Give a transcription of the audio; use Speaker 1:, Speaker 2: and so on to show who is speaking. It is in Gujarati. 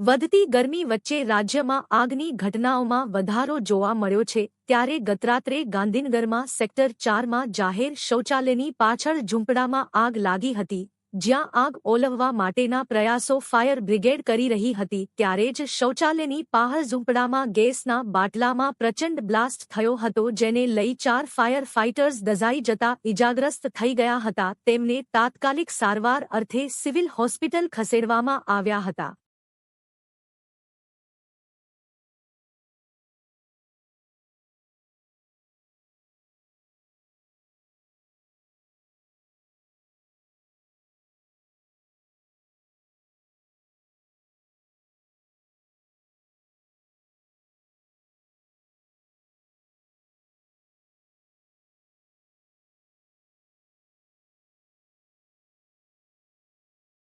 Speaker 1: વધતી ગરમી વચ્ચે રાજ્યમાં આગની ઘટનાઓમાં વધારો જોવા મળ્યો છે, ત્યારે ગતરાત્રે ગાંધીનગરમાં સેક્ટર ચારમાં જાહેર શૌચાલયની પાછળ ઝૂંપડામાં આગ લાગી હતી, જ્યાં આગ ઓલવવા માટેના પ્રયાસો ફાયર બ્રિગેડ કરી રહી હતી, ત્યારે જ શૌચાલયની પાહર ઝૂંપડામાં ગેસના બાટલામાં પ્રચંડ બ્લાસ્ટ થયો હતો, જેને લઈ ચાર ફાયર ફાઇટર્સ દઝાઈ જતા ઇજાગ્રસ્ત થઈ ગયા હતા, તેમને તાત્કાલિક સારવાર અર્થે સિવિલ હોસ્પિટલ ખસેડવામાં આવ્યા હતા.